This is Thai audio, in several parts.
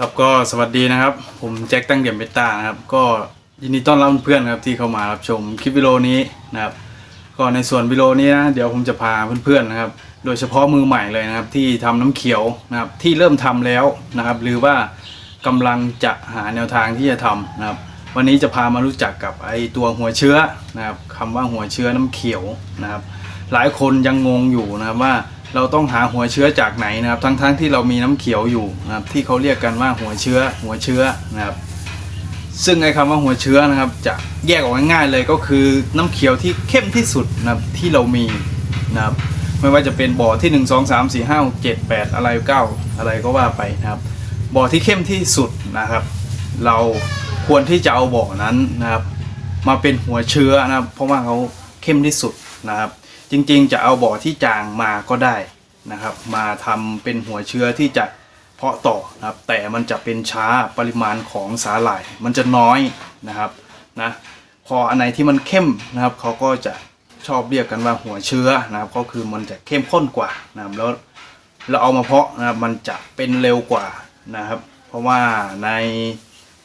ครับก็สวัสดีนะครับ ผมแจ็คตั้งเดี่ยมเบต้านะครับ ก็ยินดีต้อนรับเพื่อนๆครับที่เข้ามารับชมคลิปวิดีโอนี้นะครับ ก็ในส่วนวิดีโอนี้นะเดี๋ยวผมจะพาเพื่อนๆนะครับ โดยเฉพาะมือใหม่เลยนะครับ ที่ทำน้ำเขียวนะครับที่เริ่มทำแล้วนะครับ หรือว่ากำลังจะหาแนวทางที่จะทำนะครับ วันนี้จะพามารู้จักกับไอตัวหัวเชื้อนะครับคำว่าหัวเชื้อน้ำเขียวนะครับ หลายคนยังงงอยู่นะครับว่า เราต้องหาหัวเชื้อจากไหนนะครับ ทั้งๆที่เรามีน้ำเขียวอยู่นะครับ ที่เขาเรียกกันว่าหัวเชื้อ หัวเชื้อนะครับ ซึ่งไอ้คำว่าหัวเชื้อนะครับ จะแยกออกง่ายๆเลยก็คือน้ำเขียวที่เข้มที่สุดนะครับที่เรามีนะครับ ไม่ว่าจะเป็นบ่อที่ 1 2 3 4 5 6 7 8 อะไร 9 อะไรก็ว่าไปนะครับ บ่อที่เข้มที่สุดนะครับ เราควรที่จะเอาบ่อนั้นนะครับ มาเป็นหัวเชื้อนะครับ เพราะว่าเขาเข้มที่สุดนะครับ จริงๆ จะเอาบ่อที่จางมาก็ได้นะครับ มาทำเป็นหัวเชื้อที่จะเพาะต่อนะครับแต่มันจะเป็นช้าปริมาณของสาหร่าย มันจะน้อยนะครับนะพออันไหนที่มันเข้มนะครับเขาก็จะชอบเรียกกันว่าหัวเชื้อนะครับ ก็คือมันจะเข้มข้นกว่านะครับแล้วเราเอามาเพาะนะครับมันจะเป็นเร็วกว่านะครับ เพราะว่าใน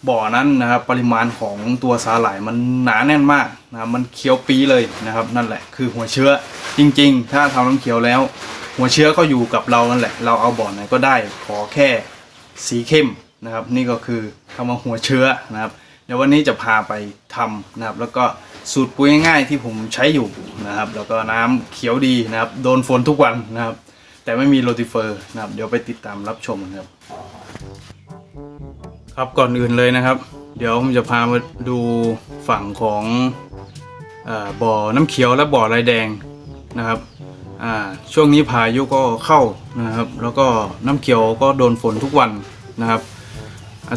บ่อนั้นนะครับปริมาณของตัวสาหร่ายมันหนาแน่นมากนะครับมันเคี้ยวปีเลยนะครับ นั่นแหละคือหัวเชื้อจริง ๆ ถ้าทำน้ำเขียวแล้ว หัวเชื้อก็อยู่กับเรานั่นแหละ เราเอาบ่อไหนก็ได้ขอแค่สีเข้มนะครับ นี่ก็คือคำว่าหัวเชื้อนะครับเดี๋ยววันนี้จะพาไปทำนะครับ แล้วก็สูตรปุ๋ยง่ายๆที่ผมใช้อยู่นะครับ แล้วก็น้ำเขียวดีนะครับ โดนฝนทุกวันนะครับ แต่ไม่มีโรติเฟอร์นะครับ เดี๋ยวไปติดตามรับชมกันครับ ครับก่อนอื่นเลยนะครับ เดี๋ยวผมจะพามาดูฝั่งของอบ่อน้ำเขียวและบ่อลายแดงนะครับช่วงนี้พายุก็เข้านะครับ แล้วก็น้ำเขียวก็โดนฝนทุกวันนะครับ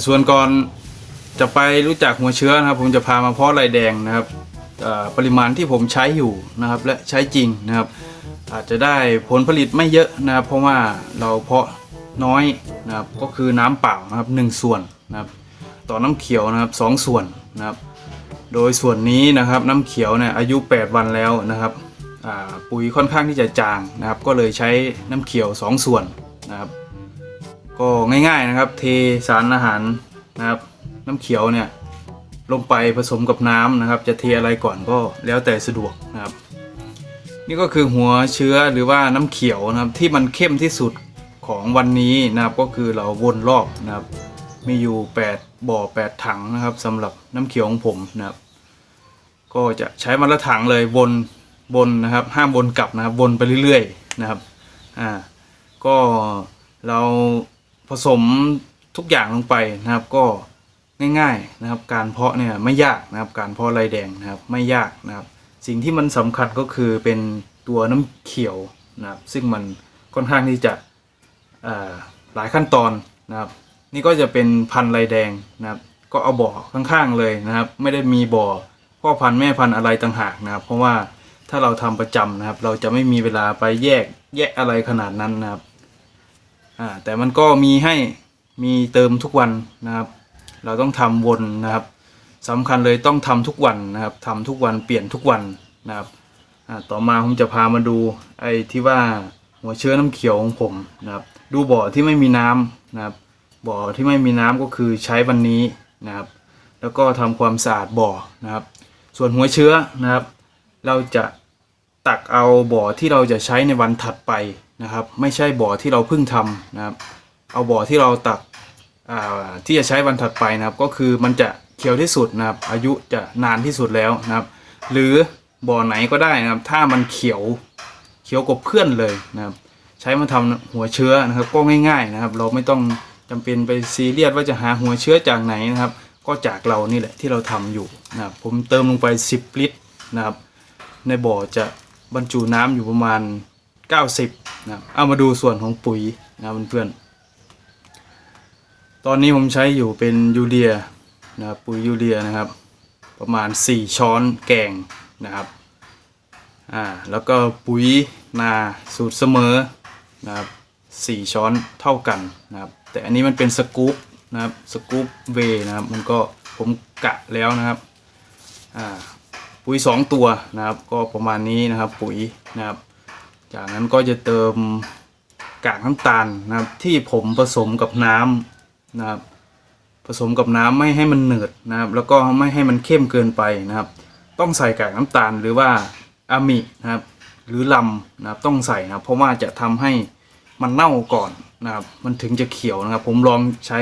ส่วนก่อนจะไปรู้จักหัวเชื้อนะครับ ผมจะพามาเพาะลายแดงนะครับปริมาณที่ผมใช้อยู่นะครับ และใช้จริงนะครับ อาจจะได้ผลผลิตไม่เยอะนะครับ เพราะว่าเราเพาะน้อยนะครับก็คือน้ำเปล่านะครับหนึ่งส่วน นะครับต่อน้ำเขียวนะครับสองส่วนนะครับ โดยส่วนนี้นะครับน้ำเขียวเนี่ยอายุ 8 วันแล้วนะครับปุ๋ยค่อนข้างที่จะจางนะครับ ก็เลยใช้น้ำเขียว 2 ส่วนนะครับ ก็ง่ายๆนะครับ เทสารอาหารนะครับ น้ำเขียวเนี่ยลงไปผสมกับน้ำนะครับ จะเทอะไรก่อนก็แล้วแต่สะดวกนะครับ นี่ก็คือหัวเชื้อหรือว่าน้ำเขียวนะครับที่มันเข้มที่สุดของวันนี้นะครับก็คือเราวนรอบนะครับ มีอยู่ 8 บ่อ 8 ถังนะครับสำหรับน้ำเขียวของผมนะครับ ก็จะใช้มาละถังเลยวนบนนะครับห้ามวนกลับนะครับวนไปเรื่อยๆนะครับอ่าก็เราผสมทุกอย่างลงไปนะครับก็ง่ายๆนะครับ การเพาะเนี่ยไม่ยากนะครับ การเพาะลายแดงนะครับไม่ยากนะครับ สิ่งที่มันสำคัญก็คือเป็นตัวน้ำเขียวนะครับ ซึ่งมันค่อนข้างที่จะอ่อหลายขั้นตอนนะครับ นี่ก็จะเป็นพันธุ์ลายแดงนะครับ ก็เอาบ่อข้างๆเลยนะครับ ไม่ได้มีบ่อพ่อพันธุ์แม่พันธุ์อะไรต่างหากนะครับ เพราะว่าถ้าเราทำประจำนะครับ เราจะไม่มีเวลาไปแยกแยกอะไรขนาดนั้นนะครับอ่าแต่มันก็มีให้มีเติมทุกวันนะครับ เราต้องทำวนนะครับสำคัญเลยต้องทำทุกวันนะครับทำทุกวันเปลี่ยนทุกวันนะครับอ่าต่อมาผมจะพามาดูไอ้ที่ว่าหัวเชื้อน้ำเขียวของผมนะครับ ดูบ่อที่ไม่มีน้ำนะครับ บ่อที่ไม่มีน้ำก็คือใช้วันนี้นะครับ แล้วก็ทำความสะอาดบ่อนะครับ ส่วนหัวเชื้อนะครับ เราจะตักเอาบ่อที่เราจะใช้ในวันถัดไปนะครับ ไม่ใช่บ่อที่เราเพิ่งทำนะครับ เอาบ่อที่เราตักที่จะใช้วันถัดไปนะครับ ก็คือมันจะเขียวที่สุดนะครับ อายุจะนานที่สุดแล้วนะครับ หรือบ่อไหนก็ได้นะครับ ถ้ามันเขียวเขียวกว่าเพื่อนเลยนะครับ ใช้มาทำหัวเชื้อนะครับ ก็ง่าย ๆนะครับ เราไม่ต้อง จำเป็นไปซีเรียสว่าจะหาหัวเชื้อจากไหนนะครับ ก็จากเรานี่แหละที่เราทำอยู่นะครับผมเติมลงไป 10 ลิตรนะครับในบ่อจะบรรจุน้ำอยู่ประมาณ 90นะครับเอามาดูส่วนของปุ๋ยนะเพื่อนๆตอนนี้ผมใช้อยู่เป็นยูเรียนะครับปุ๋ยยูเรียนะครับ ประมาณ 4 ช้อนแกงนะครับอ่าแล้วก็ปุ๋ยนาสูตรเสมอนะครับ สี่ช้อนเท่ากันนะครับ แต่อันนี้มันเป็นสกู๊ปนะครับสกู๊ปเวนะครับ มันก็ผมกะแล้วนะครับอ่าปุ๋ยสองตัวนะครับ ก็ประมาณนี้นะครับปุ๋ยนะครับ จากนั้นก็จะเติมกากน้ำตาลนะครับ ที่ผมผสมกับน้ำนะครับ ผสมกับน้ำไม่ให้มันเหนืดนะครับ แล้วก็ไม่ให้มันเข้มเกินไปนะครับ ต้องใส่กากน้ำตาลหรือว่าอามินะครับ หรือลำนะครับต้องใส่นะเพราะว่าจะทำให้ มันเน่าก่อนนะครับ มันถึงจะเขียวนะครับ ผมลองใช้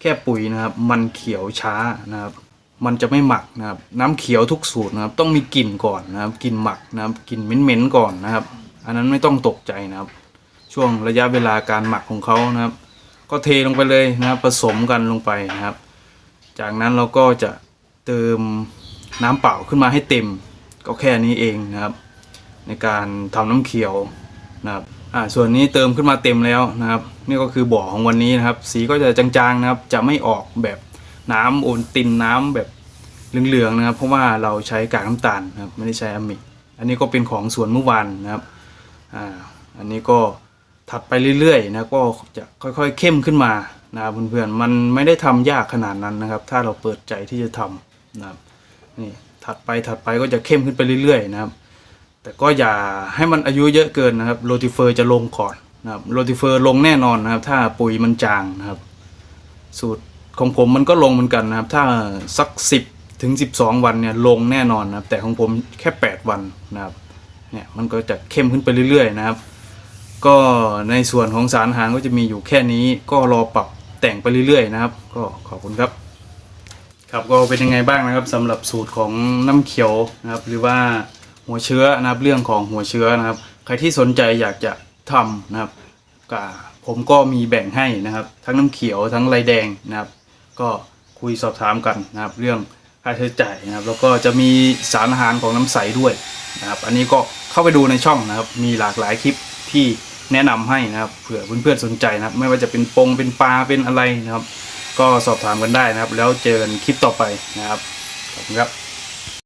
แค่ปุ๋ยนะครับ มันเขียวช้านะครับ มันจะไม่หมักนะครับ น้ำเขียวทุกสูตรนะครับ ต้องมีกลิ่นก่อนนะครับกลิ่นหมักนะครับกลิ่นเหม็นๆก่อนนะครับ อันนั้นไม่ต้องตกใจนะครับ ช่วงระยะเวลาการหมักของเขานะครับ ก็เทลงไปเลยนะครับ ผสมกันลงไปนะครับ จากนั้นเราก็จะเติมน้ำเปล่าขึ้นมาให้เต็ม ก็แค่นี้เองนะครับ ในการทำน้ำเขียวนะครับ อ่าส่วนนี้เติมขึ้นมาเต็มแล้วนะครับ นี่ก็คือบ่อของวันนี้นะครับ สีก็จะจางๆนะครับ จะไม่ออกแบบน้ำโอนตินน้ำแบบเหลืองๆนะครับ เพราะว่าเราใช้กากน้ำตาลนะครับไม่ได้ใช้อะมิกอันนี้ก็เป็นของสวนเมื่อวานนะครับอ่าอันนี้ก็ถัดไปเรื่อยๆนะก็จะค่อยๆเข้มขึ้นมานะครับเพื่อนๆมันไม่ได้ทำยากขนาดนั้นนะครับ ถ้าเราเปิดใจที่จะทำนะครับนี่ถัดไปถัดไปก็จะเข้มขึ้นไปเรื่อยๆนะครับ แต่ก็อย่าให้มันอายุเยอะเกินนะครับโรติเฟอร์จะลงก่อนนะครับโรติเฟอร์ลงแน่นอนนะครับ ถ้าปุ๋ยมันจางนะครับ สูตรของผมมันก็ลงเหมือนกันนะครับ ถ้าสัก 10 ถึง 12 วันเนี่ยลงแน่นอนนะครับ แต่ของผมแค่ 8 วันนะครับเนี่ยมันก็จะเข้มขึ้นไปเรื่อยๆนะครับ ก็ในส่วนของสารอาหารก็จะมีอยู่แค่นี้ก็รอปรับแต่งไปเรื่อยๆนะครับ ก็ขอบคุณครับ ครับก็เป็นยังไงบ้างนะครับสำหรับสูตรของน้ำเขียวนะครับ หรือว่า หัวเชื้อนะครับเรื่องของหัวเชื้อนะครับ ใครที่สนใจอยากจะทำนะครับก็ผมก็มีแบ่งให้นะครับ ทั้งน้ำเขียวทั้งลายแดงนะครับ ก็คุยสอบถามกันนะครับ เรื่องค่าใช้จ่ายนะครับ แล้วก็จะมีสารอาหารของน้ำใสด้วยนะครับ อันนี้ก็เข้าไปดูในช่องนะครับ มีหลากหลายคลิปที่แนะนำให้นะครับเผื่อเพื่อนๆสนใจนะครับ ไม่ว่าจะเป็นปงเป็นปลาเป็นอะไรนะครับ ก็สอบถามกันได้นะครับ แล้วเจอกันคลิปต่อไปนะครับขอบคุณครับ